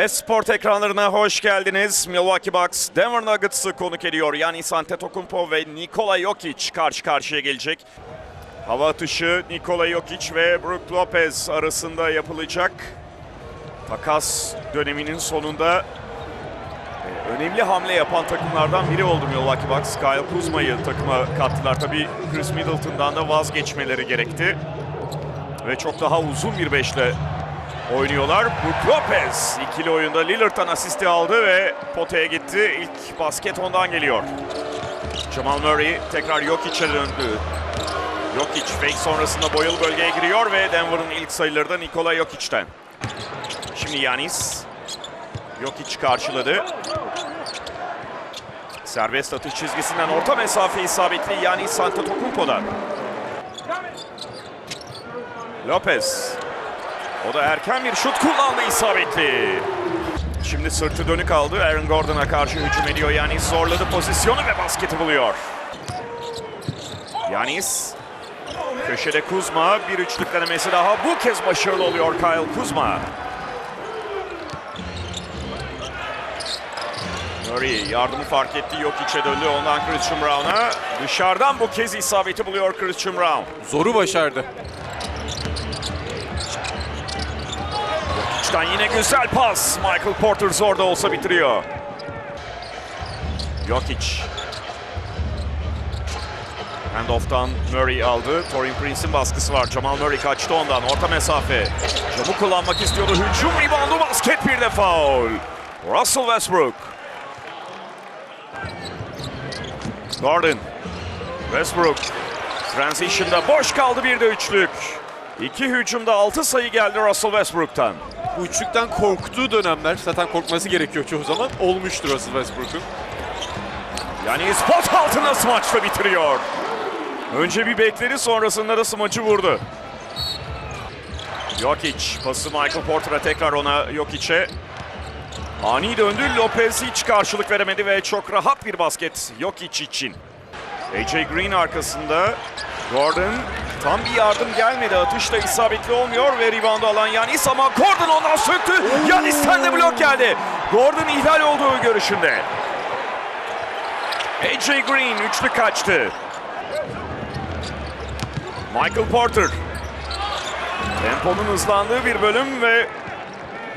Esport ekranlarına hoş geldiniz. Milwaukee Bucks Denver Nuggets'ı konuk ediyor. Yanis Antetokounmpo ve Nikola Jokic karşı karşıya gelecek. Hava atışı Nikola Jokic ve Brook Lopez arasında yapılacak. Takas döneminin sonunda e, önemli hamle yapan takımlardan biri oldu Milwaukee Bucks. Kyle Kuzma'yı takıma kattılar. Tabii Chris Middleton'dan da vazgeçmeleri gerekti. Ve çok daha uzun bir beşle oynuyorlar. Brook Lopez ikili oyunda Lillard'dan asisti aldı ve potaya gitti. İlk basket ondan geliyor. Jamal Murray tekrar Jokic'e döndü. Jokic fake sonrasında boyalı bölgeye giriyor ve Denver'ın ilk sayıları da Nikola Jokic'ten. Şimdi Yanis. Jokic karşıladı. Serbest atış çizgisinden orta mesafe isabetli Yanis Antetokounmpo'dan. Lopez. O da erken bir şut kullandı isabetli. Şimdi sırtı dönük aldı. Aaron Gordon'a karşı hücum ediyor. Yanis zorladı pozisyonu ve basketi buluyor. Yanis. Köşede Kuzma. Bir üçlük denemesi daha. Bu kez başarılı oluyor Kyle Kuzma. Murray yardımı fark etti. Yok içe döndü. Ondan Christian Brown'a. Dışarıdan bu kez isabeti buluyor Christian Brown. Zoru başardı. Jokic'ten yine güzel pas. Michael Porter zor da olsa bitiriyor. Jokic. Handoff'tan Murray aldı. Torin Prince'in baskısı var. Jamal Murray kaçtı ondan. Orta mesafe. Camı kullanmak istiyordu. Hücum reboundu basket bir de foul. Russell Westbrook. Gordon. Westbrook. Transition'da boş kaldı bir de üçlük. İki hücumda altı sayı geldi Russell Westbrook'tan. Bu korktuğu dönemler, zaten korkması gerekiyor çoğu zaman, olmuştur Russell Westbrook'un. Yani spot altına smaçla bitiriyor. Önce bir bekledi sonrasında da smacı vurdu. Jokic pası Michael Porter'a tekrar ona Jokic'e. Ani döndü Lopez hiç karşılık veremedi ve çok rahat bir basket Jokic için. AJ Green arkasında. Gordon tam bir yardım gelmedi. Atış da isabetli olmuyor ve reboundu alan Yanis ama Gordon ondan söktü. Yanis'ten de blok geldi. Gordon ihlal olduğu görüşünde. AJ Green üçlü kaçtı. Michael Porter. Temponun hızlandığı bir bölüm ve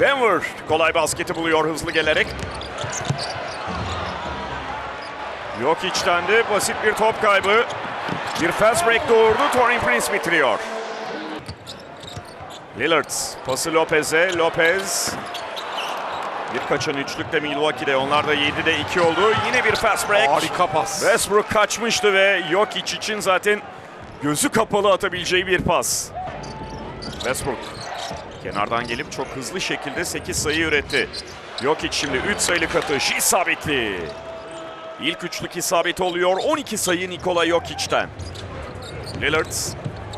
Denver kolay basketi buluyor hızlı gelerek. Jokic'ten de basit bir top kaybı. Bir fast break doğurdu. Torin Prince bitiriyor. Lillard pası Lopez'e. Lopez bir kaçan üçlük de Milwaukee'de. Onlar da 7'de 2 oldu. Yine bir fast break. Harika pas. Westbrook kaçmıştı ve Jokic için zaten gözü kapalı atabileceği bir pas. Westbrook kenardan gelip çok hızlı şekilde 8 sayı üretti. Jokic şimdi 3 sayılık atış isabetli. İlk üçlük isabeti oluyor. 12 sayı Nikola Jokic'ten. Lillard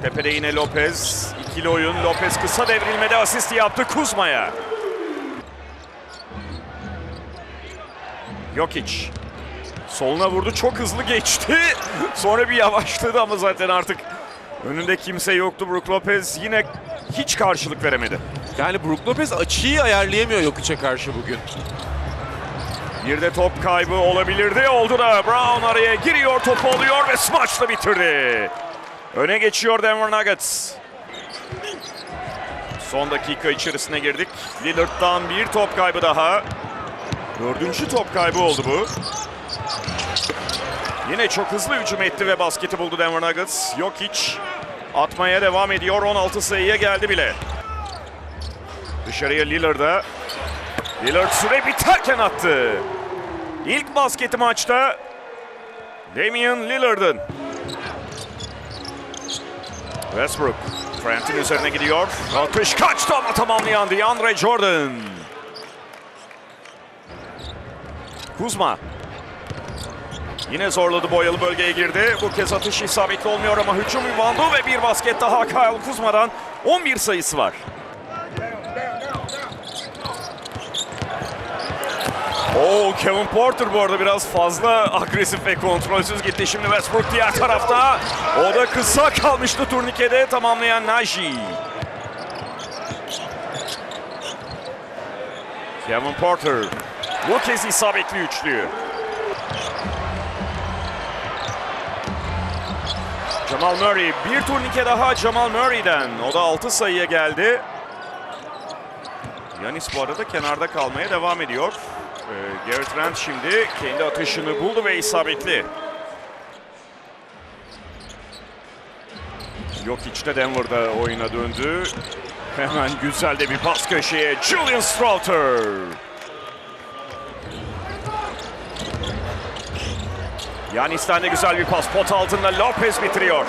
tepede yine Lopez. İkili oyun. Lopez kısa devrilmede asisti yaptı Kuzma'ya. Jokic Soluna vurdu çok hızlı geçti. Sonra bir yavaşladı ama zaten artık önünde kimse yoktu. Brook Lopez yine hiç karşılık veremedi. Yani Brook Lopez açıyı ayarlayamıyor Jokic'e karşı bugün. Bir de top kaybı olabilirdi. Oldu da Brown araya giriyor, topu alıyor ve smaçla bitirdi. Öne geçiyor Denver Nuggets. Son dakika içerisine girdik. Lillard'dan bir top kaybı daha. Dördüncü top kaybı oldu bu. Yine çok hızlı hücum etti ve basketi buldu Denver Nuggets. Jokic atmaya devam ediyor. 16 sayıya geldi bile. Dışarıya Lillard'a. Lillard süre biterken attı. İlk basketi maçta Damian Lillard'ın. Westbrook Trent'in üzerine gidiyor. Atış kaçtı ama tamamlayan DeAndre Jordan. Kuzma. Yine zorladı boyalı bölgeye girdi. Bu kez atış isabetli olmuyor ama hücum reboundu ve bir basket daha Kyle Kuzma'dan 11 sayısı var. Kevin Porter bu arada biraz fazla agresif ve kontrolsüz gitti. Şimdi Westbrook diğer tarafta. O da kısa kalmıştı turnikede tamamlayan Naji. Kevin Porter. Bu kez isabetli üçlü. Jamal Murray. Bir turnike daha Jamal Murray'den. O da 6 sayıya geldi. Yanis bu arada kenarda kalmaya devam ediyor. Ee, Garrett Trent şimdi kendi atışını buldu ve isabetli. Jokic de Denver'da oyuna döndü. Hemen güzel de bir pas köşeye. Julian Stroughter. Yanis'ten de güzel bir pas. Pot altında Lopez bitiriyor.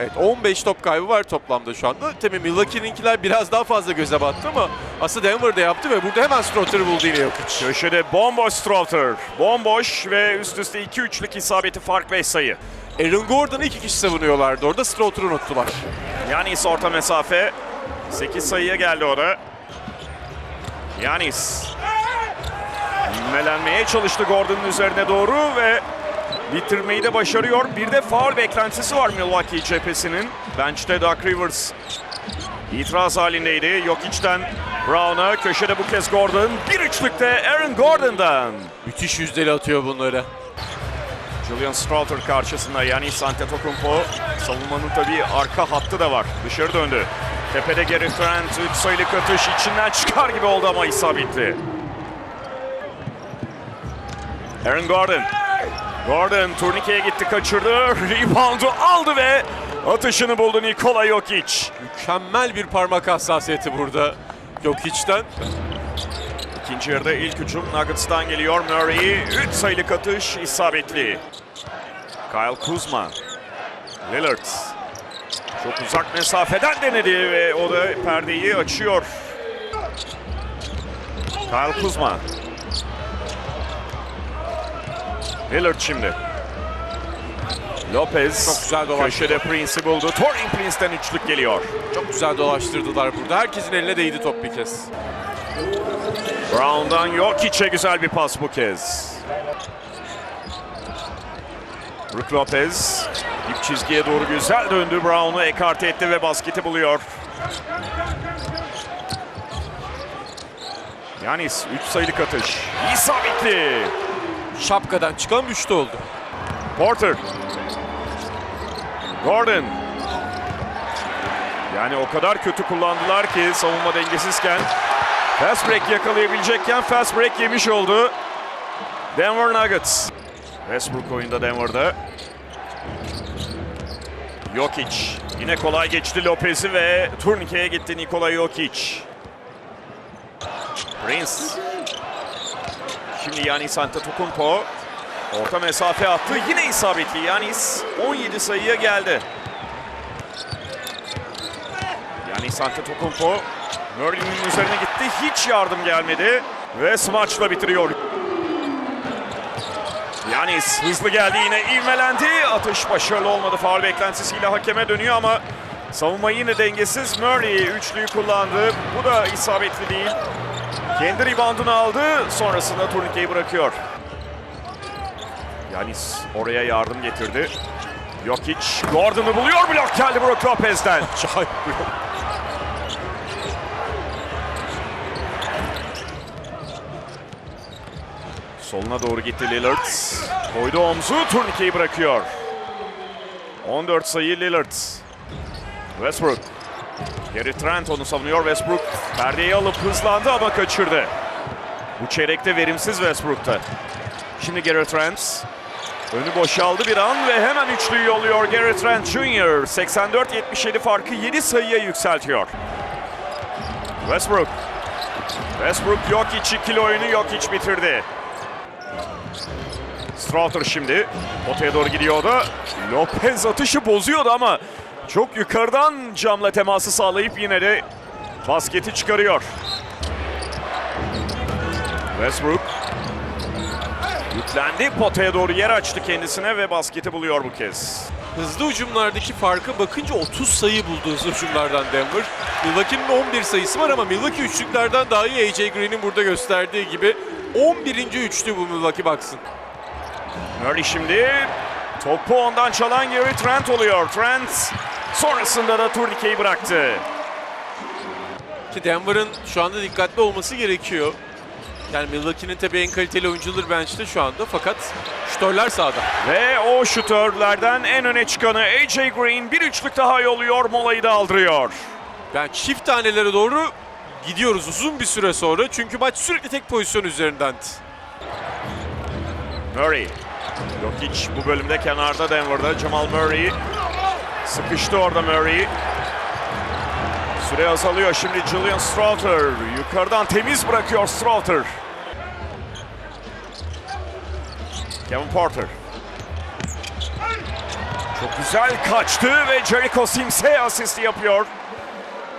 Evet 15 top kaybı var toplamda şu anda. Tabii Milwaukee'ninkiler biraz daha fazla göze battı ama aslında Denver'da yaptı ve burada hemen Strotter'ı buldu yine Jokic. Köşede bomboş Stroughter. Bomboş ve üst üste 2-3'lük isabeti fark 5 sayı. Aaron Gordon'ı iki kişi savunuyorlardı orada. Strotter'ı unuttular. Yanis orta mesafe. 8 sayıya geldi o da. Yanis. İnmelenmeye çalıştı Gordon'un üzerine doğru ve bitirmeyi de başarıyor. Bir de faul beklentisi var Milwaukee cephesinin. Bench'te Doug Rivers itiraz halindeydi. Jokic'ten Brown'a köşede bu kez Gordon. Bir üçlükte Aaron Gordon'dan. Müthiş yüzdeli atıyor bunları. Julian Stroughter karşısında Yanis Antetokounmpo. Savunmanın tabii arka hattı da var. Dışarı döndü. Tepede Gary Trent 3 sayılık atış içinden çıkar gibi oldu ama isabetli. Aaron Gordon. Gordon turnikeye gitti kaçırdı. Reboundu aldı ve atışını buldu Nikola Jokic. Mükemmel bir parmak hassasiyeti burada Jokic'ten. İkinci yarıda ilk hücum Nuggets'tan geliyor. Murray 3 sayılık atış isabetli. Kyle Kuzma. Lillard. Çok uzak mesafeden denedi ve o da perdeyi açıyor. Kyle Kuzma. Lillard şimdi. Lopez. Çok güzel dolaştı. Köşede Prince'i buldu. Torin Prince'den üçlük geliyor. Çok güzel dolaştırdılar burada. Herkesin eline değdi top bir kez. Brown'dan Jokic'e güzel bir pas bu kez. Brook Lopez dip çizgiye doğru güzel döndü. Brown'u ekarte etti ve basketi buluyor. Yanis 3 sayılık atış. İsabetli. Şapkadan çıkan üçlü oldu. Porter. Gordon. Yani o kadar kötü kullandılar ki savunma dengesizken. Fast break yakalayabilecekken fast break yemiş oldu. Denver Nuggets. Westbrook oyunda Denver'da. Jokic. Yine kolay geçti Lopez'i ve turnikeye gitti Nikola Jokic. Prince. Şimdi Yanis Antetokounmpo. Orta mesafe attı. Yine isabetli. Yanis 17 sayıya geldi. Yanis Antetokounmpo Murray'nin üzerine gitti. Hiç yardım gelmedi. Ve smaçla bitiriyor. Yanis hızlı geldi yine ivmelendi. Atış başarılı olmadı. Faul beklentisiyle hakeme dönüyor ama savunma yine dengesiz. Murray üçlüyü kullandı. Bu da isabetli değil. Kendi reboundunu aldı. Sonrasında turnikeyi bırakıyor. Yanis oraya yardım getirdi. Jokic Gordon'u buluyor. Blok geldi Brook Lopez'den. Acayip Soluna doğru gitti Lillard. Koydu omzu, turnikeyi bırakıyor. 14 sayı Lillard. Westbrook. Gary Trent onu savunuyor. Westbrook perdeyi alıp hızlandı ama kaçırdı. Bu çeyrekte verimsiz Westbrook'ta. Şimdi Gary Trent. Önü boşaldı bir an ve hemen üçlüyü yolluyor Gary Trent Jr. 84-77 farkı 7 sayıya yükseltiyor. Westbrook. Westbrook Jokic ikili oyunu Jokic bitirdi. Stroughter şimdi potaya doğru gidiyordu. Lopez atışı bozuyordu ama çok yukarıdan camla teması sağlayıp yine de basketi çıkarıyor. Westbrook yüklendi potaya doğru yer açtı kendisine ve basketi buluyor bu kez. Hızlı hücumlardaki farka bakınca 30 sayı buldu hızlı hücumlardan Denver. Milwaukee'nin 11 sayısı var ama Milwaukee üçlüklerden daha iyi AJ Green'in burada gösterdiği gibi 11. üçlü bu Milwaukee baksın. Murray şimdi topu ondan çalan Gary Trent oluyor. Trent sonrasında da turnikeyi bıraktı. Ki Denver'ın şu anda dikkatli olması gerekiyor. Yani Milwaukee'nin tabii en kaliteli oyuncuları bench'te şu anda fakat şütörler sahada. Ve o şutörlerden en öne çıkanı AJ Green bir üçlük daha yolluyor, molayı da aldırıyor. Yani çift tanelere doğru gidiyoruz uzun bir süre sonra. Çünkü maç sürekli tek pozisyon üzerindendi. Murray. Jokic bu bölümde kenarda Denver'da. Jamal Murray. Sıkıştı orada Murray. Süre azalıyor. Şimdi Julian Stroughter. Yukarıdan temiz bırakıyor Stroughter. Kevin Porter. Çok güzel kaçtı ve Jericho Sims'e asisti yapıyor.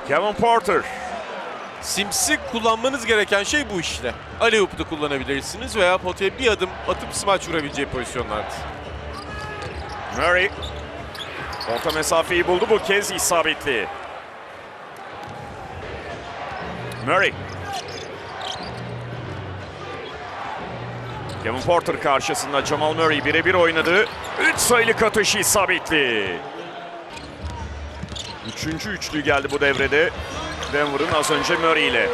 Kevin Porter. Sims'i kullanmanız gereken şey bu işte. Alley-oop'u da kullanabilirsiniz veya potaya bir adım atıp smaç vurabileceği pozisyonlardı. Murray. Orta mesafeyi buldu bu kez isabetli. Murray. Kevin Porter karşısında Jamal Murray birebir oynadı. 3 sayılık atış isabetli. Üçüncü üçlü geldi bu devrede. Denver'ın az önce Murray ile.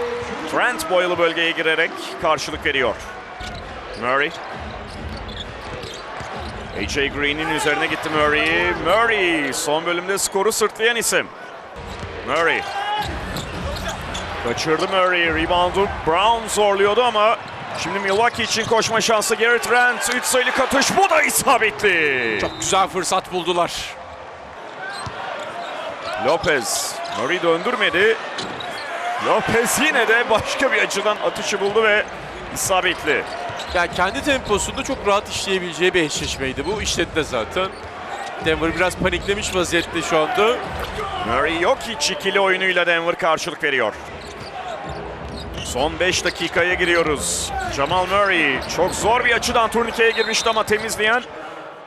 Trent boyalı bölgeye girerek karşılık veriyor. Murray. AJ Green'in üzerine gitti Murray. Murray son bölümde skoru sırtlayan isim. Murray. Kaçırdı Murray. Reboundu Brown zorluyordu ama şimdi Milwaukee için koşma şansı Gary Trent. 3 sayılık atış bu da isabetli. Çok güzel fırsat buldular. Lopez. Murray döndürmedi. Lopez yine de başka bir açıdan atışı buldu ve isabetli. Yani kendi temposunda çok rahat işleyebileceği bir eşleşmeydi bu. İşledi de zaten. Denver biraz paniklemiş vaziyette şu anda. Murray yok hiç ikili oyunuyla Denver karşılık veriyor. Son 5 dakikaya giriyoruz. Jamal Murray çok zor bir açıdan turnikeye girmişti ama temizleyen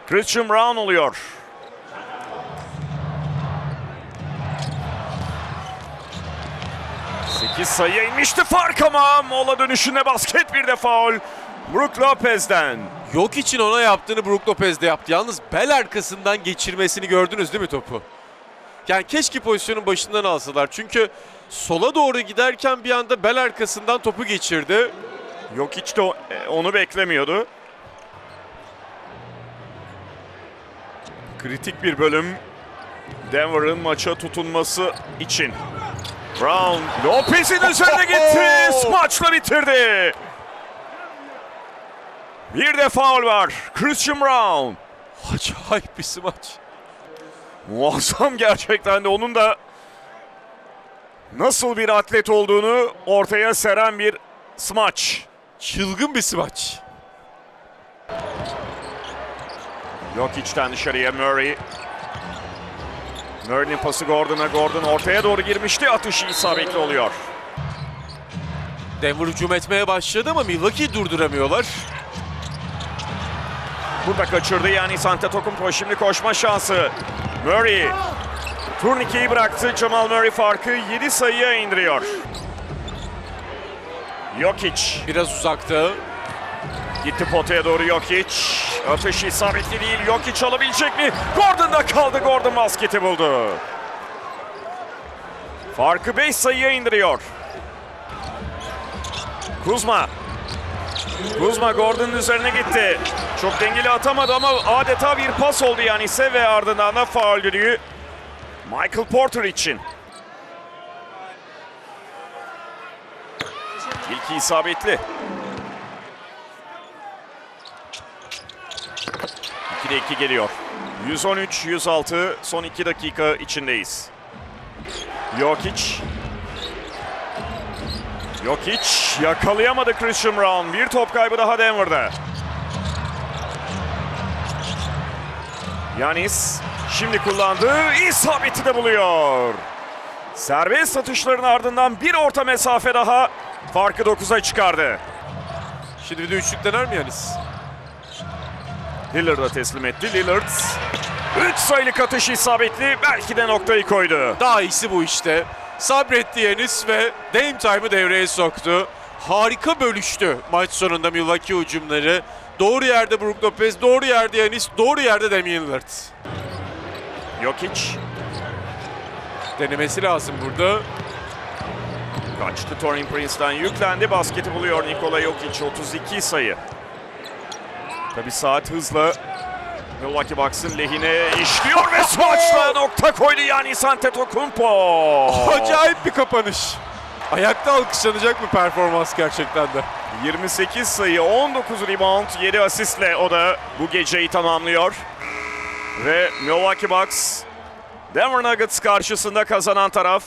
Christian Brown oluyor. Sekiz sayıya inmişti fark ama mola dönüşünde basket bir de faul. Brook Lopez'den. Yok için ona yaptığını Brook Lopez de yaptı. Yalnız bel arkasından geçirmesini gördünüz değil mi topu? Yani keşke pozisyonun başından alsalar. Çünkü sola doğru giderken bir anda bel arkasından topu geçirdi. Yok hiç de e, onu beklemiyordu. Kritik bir bölüm Denver'ın maça tutunması için. Brown Lopez'in üzerine gitti. Maçla bitirdi. Bir de faul var. Christian Brown. Acayip bir smaç. Muazzam gerçekten de onun da nasıl bir atlet olduğunu ortaya seren bir smaç. Çılgın bir smaç. Yok içten dışarıya Murray. Murray'nin pası Gordon'a. Gordon ortaya doğru girmişti. Atışı isabetli oluyor. Denver hücum etmeye başladı ama Milwaukee'yi durduramıyorlar. Burada kaçırdı yani Antetokounmpo. Şimdi koşma şansı. Murray. Turnikeyi bıraktı. Jamal Murray farkı 7 sayıya indiriyor. Jokic. Biraz uzakta. Gitti potaya doğru Jokic. Atış isabetli değil. Jokic alabilecek mi? Gordon'da kaldı. Gordon basketi buldu. Farkı 5 sayıya indiriyor. Kuzma. Kuzma Gordon'un üzerine gitti. Çok dengeli atamadı ama adeta bir pas oldu yani ise ve ardından da faul düdüğü Michael Porter için. İlki isabetli. 2'de 2 geliyor. 113-106 son 2 dakika içindeyiz. Jokic. Jokic yakalayamadı Christian Brown. Bir top kaybı daha Denver'da. Yanis şimdi kullandı. İsabeti de buluyor. Serbest atışların ardından bir orta mesafe daha farkı 9'a çıkardı. Şimdi bir de üçlük dener mi Yanis? Lillard'a teslim etti. Lillard 3 sayılık atış isabetli belki de noktayı koydu. Daha iyisi bu işte. Sabretti Yanis ve Dame Time'ı devreye soktu. Harika bölüştü maç sonunda Milwaukee hücumları. Doğru yerde Brook Lopez, doğru yerde Yanis, doğru yerde Damian Lillard. Jokic Denemesi lazım burada. Kaçtı Torin Prince'den yüklendi. Basketi buluyor Nikola Jokic 32 sayı. Tabi saat hızla Milwaukee Bucks'ın lehine işliyor ve smaçla nokta koydu yani Antetokounmpo. Acayip bir kapanış. Ayakta alkışlanacak bir performans gerçekten de. 28 sayı, 19 rebound, 7 asistle o da bu geceyi tamamlıyor. Ve Milwaukee Bucks Denver Nuggets karşısında kazanan taraf